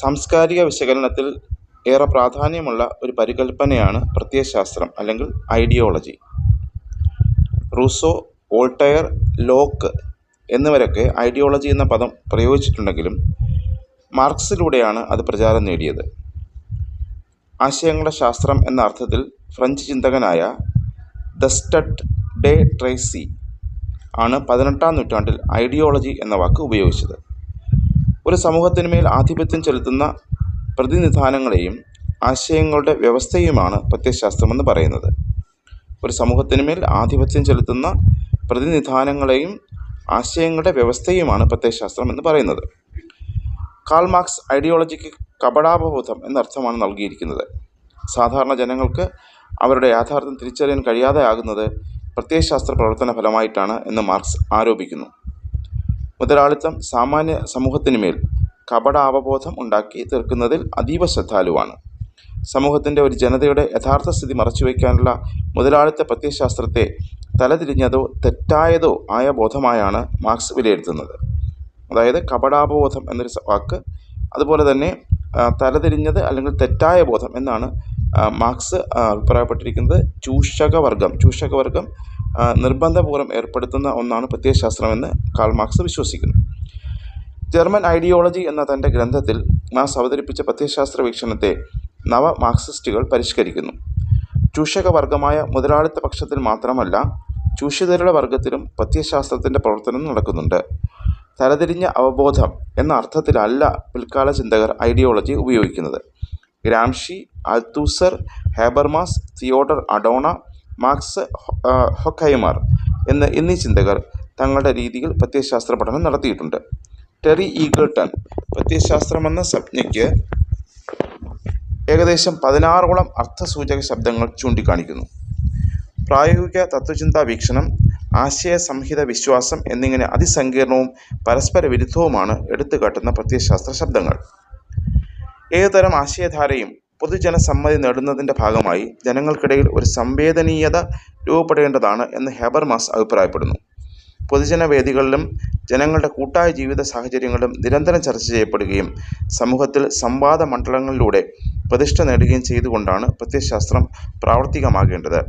സാംസ്കാരിക വിശകലനത്തിൽ ഏറെ പ്രാധാന്യമുള്ള ഒരു പരികല്പനയാണ് പ്രത്യയശാസ്ത്രം അല്ലെങ്കിൽ ഐഡിയോളജി. റൂസോ വോൾട്ടയർ ലോക്ക് എന്നിവരൊക്കെ ഐഡിയോളജി എന്ന പദം പ്രയോഗിച്ചിട്ടുണ്ടെങ്കിലും മാർക്സിലൂടെയാണ് അത് പ്രചാരം നേടിയത്. ആശയങ്ങളുടെ ശാസ്ത്രം എന്ന അർത്ഥത്തിൽ ഫ്രഞ്ച് ചിന്തകനായ ദസ്റ്റഡ് ഡെ ട്രേസി ആണ് പതിനെട്ടാം നൂറ്റാണ്ടിൽ ഐഡിയോളജി എന്ന വാക്ക് ഉപയോഗിച്ചത്. ഒരു സമൂഹത്തിനുമേൽ ആധിപത്യം ചെലുത്തുന്ന പ്രതിനിധാനങ്ങളെയും ആശയങ്ങളുടെ വ്യവസ്ഥയുമാണ് പ്രത്യയശാസ്ത്രമെന്ന് പറയുന്നത്. ഒരു സമൂഹത്തിനുമേൽ ആധിപത്യം ചെലുത്തുന്ന പ്രതിനിധാനങ്ങളെയും ആശയങ്ങളുടെ വ്യവസ്ഥയുമാണ് പ്രത്യയശാസ്ത്രം എന്ന് പറയുന്നത്. കാൾ മാർക്സ് ഐഡിയോളജിക്ക് കപടാപബോധം എന്നർത്ഥമാണ് നൽകിയിരിക്കുന്നത്. സാധാരണ ജനങ്ങൾക്ക് അവരുടെ യാഥാർത്ഥ്യം തിരിച്ചറിയാൻ കഴിയാതെ ആകുന്നത് പ്രത്യയശാസ്ത്ര പ്രവർത്തന ഫലമായിട്ടാണ് എന്ന് മാർക്സ് ആരോപിക്കുന്നു. മുതലാളിത്തം സാമാന്യ സമൂഹത്തിനുമേൽ കപട അവബോധം ഉണ്ടാക്കി തീർക്കുന്നതിൽ അതീവ ശ്രദ്ധാലുവാണ്. സമൂഹത്തിന്റെ ഒരു ജനതയുടെ യഥാർത്ഥ സ്ഥിതി മറച്ചുവെക്കാനുള്ള മുതലാളിത്ത പ്രത്യയശാസ്ത്രത്തെ തലതിരിഞ്ഞതോ തെറ്റായതോ ആയ ബോധമായാണ് മാർക്സ് വിലയിരുത്തുന്നത്. അതായത് കപടാപബോധം എന്നൊരു വാക്ക് അതുപോലെ തന്നെ തലതിരിഞ്ഞത് അല്ലെങ്കിൽ തെറ്റായ ബോധം എന്നാണ് മാർക്സ് അഭിപ്രായപ്പെട്ടിരിക്കുന്നത് ചൂഷകവർഗം. ചൂഷകവർഗം നിർബന്ധപൂർവം ഏർപ്പെടുത്തുന്ന ഒന്നാണ് പ്രത്യയശാസ്ത്രമെന്ന് കാൾ മാർക്സ് വിശ്വസിക്കുന്നു. ജർമ്മൻ ഐഡിയോളജി എന്ന തന്റെ ഗ്രന്ഥത്തിൽ മാർക്സ് അവതരിപ്പിച്ച പ്രത്യയശാസ്ത്ര വീക്ഷണത്തെ നവ മാർക്സിസ്റ്റുകൾ പരിഷ്കരിക്കുന്നു. ചൂഷകവർഗമായ മുതലാളിത്ത പക്ഷത്തിൽ മാത്രമല്ല ചൂഷിതരുടെ വർഗത്തിലും പ്രത്യയശാസ്ത്രത്തിന്റെ പ്രവർത്തനം നടക്കുന്നുണ്ട്. തലതിരിഞ്ഞ അവബോധം എന്ന അർത്ഥത്തിലല്ല പിൽക്കാല ചിന്തകർ ഐഡിയോളജി ഉപയോഗിക്കുന്നത്. Gramsci Althusser Habermas Theodor Adorno Marx Horkheimer എന്ന എന്നീ ചിന്തകർ തങ്ങളുടെ രീതിയിൽ പ്രത്യയശാസ്ത്ര പഠനം നടത്തിയിട്ടുണ്ട്. ടെറി ഈഗിൾട്ടൺ പ്രത്യയശാസ്ത്രമെന്ന സംജ്ഞയ്ക്ക് ഏകദേശം പതിനാറോളം അർത്ഥസൂചക ശബ്ദങ്ങൾ ചൂണ്ടിക്കാണിക്കുന്നു. പ്രായോഗിക തത്വചിന്താ വീക്ഷണം ആശയ സംഹിത വിശ്വാസം എന്നിങ്ങനെ അതിസങ്കീർണവും പരസ്പര വിരുദ്ധവുമാണ് എടുത്തുകാട്ടുന്ന പ്രത്യയശാസ്ത്ര ശബ്ദങ്ങൾ. ഏതുതരം ആശയധാരയും പൊതുജനസമ്മതി നേടുന്നതിന്റെ ഭാഗമായി ജനങ്ങൾക്കിടയിൽ ഒരു സംവേദനീയത രൂപപ്പെടേണ്ടതാണ് എന്ന് ഹെബർമാസ് അഭിപ്രായപ്പെടുന്നു. പൊതുജന വേദികളിലും ജനങ്ങളുടെ കൂട്ടായ ജീവിത സാഹചര്യങ്ങളിലും നിരന്തരം ചർച്ച ചെയ്യപ്പെടുകയും സമൂഹത്തിൽ സംവാദ മണ്ഡലങ്ങളിലൂടെ പ്രതിഷ്ഠ നേടുകയും ചെയ്തുകൊണ്ടാണ് പ്രത്യയശാസ്ത്രം പ്രാവർത്തികമാകേണ്ടത്.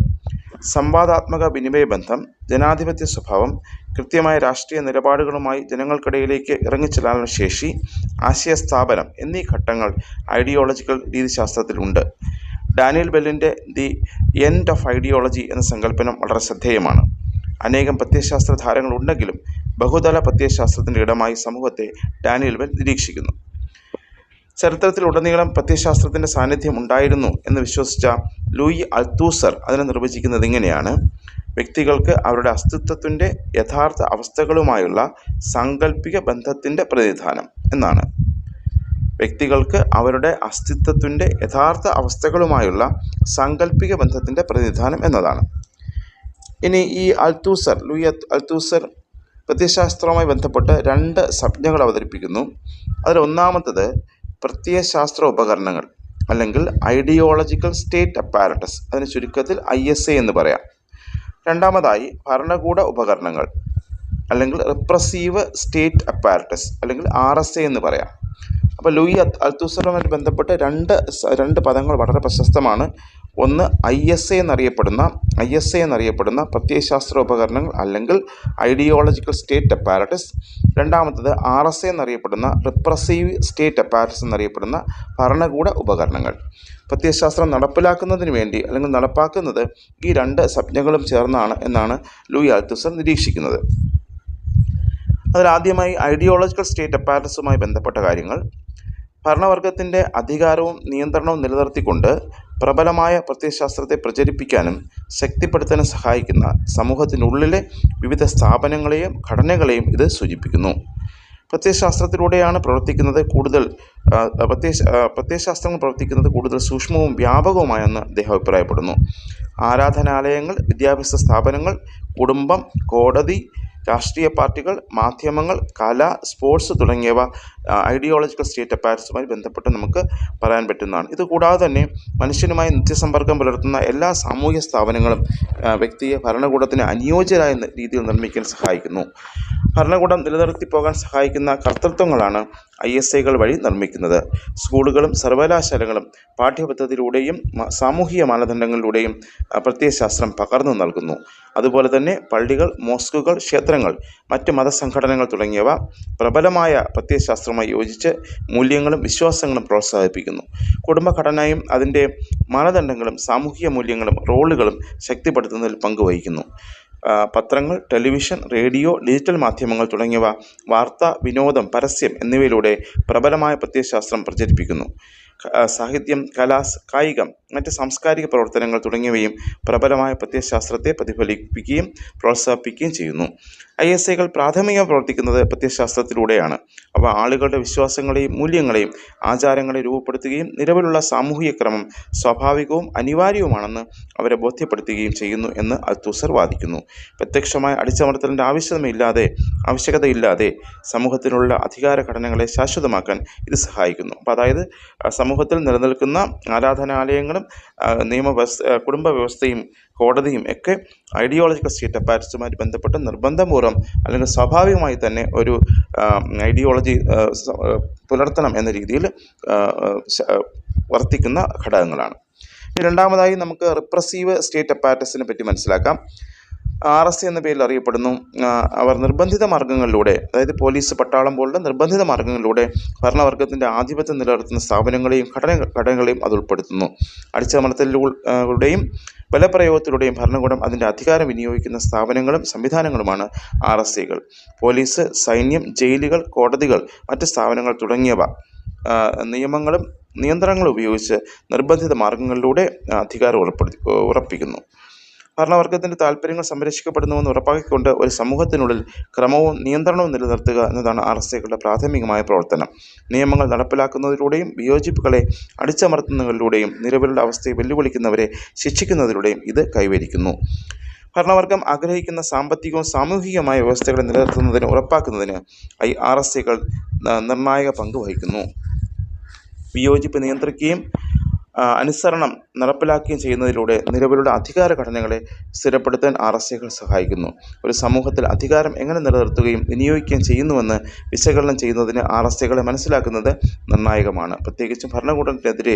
സംവാദാത്മക വിനിമയ ബന്ധം ജനാധിപത്യ സ്വഭാവം കൃത്യമായ രാഷ്ട്രീയ നിലപാടുകളുമായി ജനങ്ങൾക്കിടയിലേക്ക് ഇറങ്ങിച്ചെല്ലാനുള്ള ശേഷി ആശയസ്ഥാപനം എന്നീ ഘട്ടങ്ങൾ ഐഡിയോളജിക്കൽ രീതിശാസ്ത്രത്തിലുണ്ട് ഡാനിയൽ ബെല്ലിന്റെ ദി എൻഡ് ഓഫ് ഐഡിയോളജി എന്ന സങ്കല്പനം വളരെ ശ്രദ്ധേയമാണ്. അനേകം പ്രത്യയശാസ്ത്ര ഉണ്ടെങ്കിലും ബഹുതല പ്രത്യയശാസ്ത്രത്തിന്റെ ഇടമായി സമൂഹത്തെ ഡാനിയൽ ബെൽ നിരീക്ഷിക്കുന്നു. ചരിത്രത്തിലുടനീളം പ്രത്യയശാസ്ത്രത്തിന്റെ സാന്നിധ്യം ഉണ്ടായിരുന്നു എന്ന് വിശ്വസിച്ച ലൂയി അൽത്തൂസർ അതിനെ നിർവചിക്കുന്നത് ഇങ്ങനെയാണ്. വ്യക്തികൾക്ക് അവരുടെ അസ്തിത്വത്തിന്റെ യഥാർത്ഥ അവസ്ഥകളുമായുള്ള സാങ്കല്പിക ബന്ധത്തിന്റെ പ്രതിനിധാനം എന്നാണ്. വ്യക്തികൾക്ക് അവരുടെ അസ്തിത്വത്തിന്റെ യഥാർത്ഥ അവസ്ഥകളുമായുള്ള സാങ്കല്പിക ബന്ധത്തിന്റെ പ്രതിനിധാനം എന്നതാണ്. ഇനി ഈ അൽത്തൂസർ ലൂയി അൽ- അൽത്തൂസർ പ്രത്യയശാസ്ത്രവുമായി ബന്ധപ്പെട്ട് രണ്ട് സംജ്ഞകൾ അവതരിപ്പിക്കുന്നു. അതിൽ ഒന്നാമത്തത് പ്രത്യയശാസ്ത്ര ഉപകരണങ്ങൾ അല്ലെങ്കിൽ ഐഡിയോളജിക്കൽ സ്റ്റേറ്റ് അപ്പാരറ്റസ് അതിന് ചുരുക്കത്തിൽ ഐ എസ് എ എന്ന് പറയാം. രണ്ടാമതായി ഭരണകൂട ഉപകരണങ്ങൾ അല്ലെങ്കിൽ റിപ്രസീവ് സ്റ്റേറ്റ് അപ്പാരറ്റസ് അല്ലെങ്കിൽ ആർ എസ് എ എന്ന് പറയാം. അപ്പോൾ ലൂയി അൽത്തൂസറുമായിട്ട് ബന്ധപ്പെട്ട് രണ്ട് രണ്ട് പദങ്ങൾ വളരെ പ്രശസ്തമാണ്. ഒന്ന് ഐ എസ് എ എന്നറിയപ്പെടുന്ന ഐ എസ് എ എന്നറിയപ്പെടുന്ന പ്രത്യയശാസ്ത്ര ഉപകരണങ്ങൾ അല്ലെങ്കിൽ ഐഡിയോളജിക്കൽ സ്റ്റേറ്റ് അപ്പാരറ്റസ് രണ്ടാമത്തത് ആർ എസ് എ എന്നറിയപ്പെടുന്ന റിപ്രസീവ് സ്റ്റേറ്റ് അപ്പാരറ്റസ് എന്നറിയപ്പെടുന്ന ഭരണകൂട ഉപകരണങ്ങൾ. പ്രത്യയശാസ്ത്രം നടപ്പിലാക്കുന്നതിന് വേണ്ടി അല്ലെങ്കിൽ നടപ്പാക്കുന്നത് ഈ രണ്ട് സംജ്ഞകളും ചേർന്നാണ് എന്നാണ് ലൂയി അൽത്തുസർ നിരീക്ഷിക്കുന്നത്. അതിലാദ്യമായി ഐഡിയോളജിക്കൽ സ്റ്റേറ്റ് അപ്പാരറ്റസുമായി ബന്ധപ്പെട്ട കാര്യങ്ങൾ. ഭരണവർഗത്തിന്റെ അധികാരവും നിയന്ത്രണവും നിലനിർത്തിക്കൊണ്ട് പ്രബലമായ പ്രത്യയശാസ്ത്രത്തെ പ്രചരിപ്പിക്കാനും ശക്തിപ്പെടുത്താനും സഹായിക്കുന്ന സമൂഹത്തിനുള്ളിലെ വിവിധ സ്ഥാപനങ്ങളെയും ഘടനകളെയും ഇത് സൂചിപ്പിക്കുന്നു. പ്രത്യയശാസ്ത്രത്തിലൂടെയാണ് പ്രവർത്തിക്കുന്നത് കൂടുതൽ പ്രത്യ പ്രത്യയ പ്രത്യയശാസ്ത്രങ്ങൾ പ്രവർത്തിക്കുന്നത് കൂടുതൽ സൂക്ഷ്മവും വ്യാപകവുമായെന്ന് അദ്ദേഹം അഭിപ്രായപ്പെടുന്നു. ആരാധനാലയങ്ങൾ വിദ്യാഭ്യാസ സ്ഥാപനങ്ങൾ കുടുംബം കോടതി രാഷ്ട്രീയ പാർട്ടികൾ മാധ്യമങ്ങൾ കല സ്പോർട്സ് തുടങ്ങിയവ ഐഡിയോളജിക്കൽ സ്റ്റേറ്റ് അപ്പാരറ്റ്സുമായി ബന്ധപ്പെട്ട് നമുക്ക് പറയാൻ പറ്റുന്നതാണ്. ഇത് കൂടാതെ തന്നെ മനുഷ്യനുമായി നിത്യസമ്പർക്കം പുലർത്തുന്ന എല്ലാ സാമൂഹ്യ സ്ഥാപനങ്ങളും വ്യക്തിയെ ഭരണകൂടത്തിന് അനുയോജ്യരായ രീതിയിൽ നിർമ്മിക്കാൻ സഹായിക്കുന്നു. ഭരണകൂടം നിലനിർത്തി പോകാൻ സഹായിക്കുന്ന കർത്തൃത്വങ്ങളാണ് ഐ എസ് ഐകൾ വഴി നിർമ്മിക്കുന്നത്. സ്കൂളുകളും സർവകലാശാലകളും പാഠ്യപദ്ധതിയിലൂടെയും സാമൂഹിക മാനദണ്ഡങ്ങളിലൂടെയും പ്രത്യയശാസ്ത്രം പകർന്നു നൽകുന്നു. അതുപോലെ തന്നെ പള്ളികൾ മോസ്കുകൾ ക്ഷേത്രങ്ങൾ മറ്റ് മതസംഘടനകൾ തുടങ്ങിയവ പ്രബലമായ പ്രത്യയശാസ്ത്രവുമായി യോജിച്ച് മൂല്യങ്ങളും വിശ്വാസങ്ങളും പ്രോത്സാഹിപ്പിക്കുന്നു. കുടുംബഘടനയും അതിന്റെ മാനദണ്ഡങ്ങളും സാമൂഹിക മൂല്യങ്ങളും റോളുകളും ശക്തിപ്പെടുത്തുന്നതിൽ പങ്കുവഹിക്കുന്നു. പത്രങ്ങൾ ടെലിവിഷൻ റേഡിയോ ഡിജിറ്റൽ മാധ്യമങ്ങൾ തുടങ്ങിയവ വാർത്ത വിനോദം പരസ്യം എന്നിവയിലൂടെ പ്രബലമായ പ്രത്യയശാസ്ത്രം പ്രചരിപ്പിക്കുന്നു. സാഹിത്യം കല കായികം മറ്റ് സാംസ്കാരിക പ്രവർത്തനങ്ങൾ തുടങ്ങിയവയും പ്രബലമായ പ്രത്യയശാസ്ത്രത്തെ പ്രതിഫലിപ്പിക്കുകയും പ്രോത്സാഹിപ്പിക്കുകയും ചെയ്യുന്നു. ഐ എസ് ഐകൾ പ്രാഥമികമായി പ്രവർത്തിക്കുന്നത് പ്രത്യയശാസ്ത്രത്തിലൂടെയാണ്. അവ ആളുകളുടെ വിശ്വാസങ്ങളെയും മൂല്യങ്ങളെയും ആചാരങ്ങളെ രൂപപ്പെടുത്തുകയും നിലവിലുള്ള സാമൂഹിക ക്രമം സ്വാഭാവികവും അനിവാര്യവുമാണെന്ന് അവരെ ബോധ്യപ്പെടുത്തുകയും ചെയ്യുന്നു എന്ന് അൽത്തൂസർ വാദിക്കുന്നു. പ്രത്യക്ഷമായ അടിച്ചമർത്തലിന്റെ ആവശ്യമില്ലാതെ ആവശ്യകതയില്ലാതെ സമൂഹത്തിനുള്ള അധികാര ഘടനകളെ ശാശ്വതമാക്കാൻ ഇത് സഹായിക്കുന്നു. അപ്പോൾ അതായത് ആ, സമൂഹത്തിൽ നിലനിൽക്കുന്ന ആരാധനാലയങ്ങളും നിയമ കുടുംബ വ്യവസ്ഥയും കോടതിയും ഒക്കെ ഐഡിയോളജിക്കൽ സ്റ്റേറ്റ് അപ്പാരറ്റ്സുമായി ബന്ധപ്പെട്ട് നിർബന്ധപൂർവം അല്ലെങ്കിൽ സ്വാഭാവികമായി തന്നെ ഒരു ഐഡിയോളജി പുലർത്തണം എന്ന രീതിയിൽ വർത്തിക്കുന്ന ഘടകങ്ങളാണ്. രണ്ടാമതായി നമുക്ക് റിപ്രസീവ് സ്റ്റേറ്റ് അപ്പാരറ്റസിനെ പറ്റി മനസ്സിലാക്കാം. ആർ എസ് എന്ന പേരിൽ അറിയപ്പെടുന്നു. അവർ നിർബന്ധിത മാർഗങ്ങളിലൂടെ അതായത് പോലീസ് പട്ടാളം പോലുള്ള നിർബന്ധിത മാർഗങ്ങളിലൂടെ ഭരണവർഗത്തിന്റെ ആധിപത്യം നിലനിർത്തുന്ന സ്ഥാപനങ്ങളെയും ഘടന ഘടനകളെയും അത് ഉൾപ്പെടുത്തുന്നു. അടിച്ചമർത്തലുകളുടെയും ബലപ്രയോഗത്തിലൂടെയും ഭരണകൂടം അതിന്റെ അധികാരം വിനിയോഗിക്കുന്ന സ്ഥാപനങ്ങളും സംവിധാനങ്ങളുമാണ് ആർ എസ് സികൾ. പോലീസ് സൈന്യം ജയിലുകൾ കോടതികൾ മറ്റ് സ്ഥാപനങ്ങൾ തുടങ്ങിയവ നിയമങ്ങളും നിയന്ത്രണങ്ങളും ഉപയോഗിച്ച് നിർബന്ധിത മാർഗങ്ങളിലൂടെ അധികാരം ഉറപ്പെടുത്തി ഉറപ്പിക്കുന്നു. ഭരണവർഗത്തിന്റെ താല്പര്യങ്ങൾ സംരക്ഷിക്കപ്പെടുന്നുവെന്ന് ഉറപ്പാക്കിക്കൊണ്ട് ഒരു സമൂഹത്തിനുള്ളിൽ ക്രമവും നിയന്ത്രണവും നിലനിർത്തുക എന്നതാണ് ആർ എസ് ഐകളുടെ പ്രാഥമികമായ പ്രവർത്തനം. നിയമങ്ങൾ നടപ്പിലാക്കുന്നതിലൂടെയും വിയോജിപ്പുകളെ അടിച്ചമർത്തുന്നതിലൂടെയും നിലവിലുള്ള അവസ്ഥയെ വെല്ലുവിളിക്കുന്നവരെ ശിക്ഷിക്കുന്നതിലൂടെയും ഇത് കൈവരിക്കുന്നു. ഭരണവർഗം ആഗ്രഹിക്കുന്ന സാമ്പത്തികവും സാമൂഹികമായ വ്യവസ്ഥകളെ നിലനിർത്തുന്നതിന് ഉറപ്പാക്കുന്നതിന് ഐ ആർ എസ് ഐകൾ നിർണായക പങ്ക് വഹിക്കുന്നു. വിയോജിപ്പ് നിയന്ത്രിക്കുകയും അനുസരണം നടപ്പിലാക്കുകയും ചെയ്യുന്നതിലൂടെ നിലവിലുള്ള അധികാര ഘടനകളെ സ്ഥിരപ്പെടുത്താൻ ആർ എസ് ഐകൾ സഹായിക്കുന്നു. ഒരു സമൂഹത്തിൽ അധികാരം എങ്ങനെ നിലനിർത്തുകയും വിനിയോഗിക്കുകയും ചെയ്യുന്നുവെന്ന് വിശകലനം ചെയ്യുന്നതിന് ആർ എസ് ഐകളെ മനസ്സിലാക്കുന്നത് നിർണായകമാണ്. പ്രത്യേകിച്ചും ഭരണകൂടത്തിനെതിരെ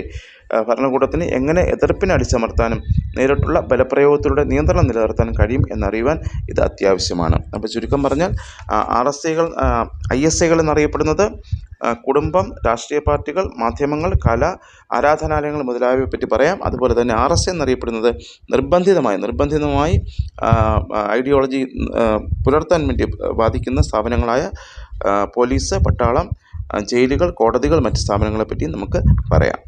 ഭരണകൂടത്തിന് എങ്ങനെ എതിർപ്പിനെ അടിച്ചമർത്താനും നേരിട്ടുള്ള ബലപ്രയോഗത്തിലൂടെ നിയന്ത്രണം നിലനിർത്താൻ കഴിയും എന്നറിയുവാൻ ഇത് അത്യാവശ്യമാണ്. അപ്പോൾ ചുരുക്കം പറഞ്ഞാൽ ആർ എസ് ഐകൾ ഐ എസ് ഐകൾ എന്നറിയപ്പെടുന്നത് കുടുംബം രാഷ്ട്രീയ പാർട്ടികൾ മാധ്യമങ്ങൾ കല ആരാധനാലയങ്ങൾ മുതലായവയെ പറ്റി പറയാം. അതുപോലെ തന്നെ ആർ എസ് എന്നറിയപ്പെടുന്നത് നിർബന്ധിതമായി നിർബന്ധിതമായി ഐഡിയോളജി പുലർത്താൻ വേണ്ടി വാദിക്കുന്ന സ്ഥാപനങ്ങളായ പോലീസ് പട്ടാളം ജയിലുകൾ കോടതികൾ മറ്റ് സ്ഥാപനങ്ങളെ പറ്റി നമുക്ക് പറയാം.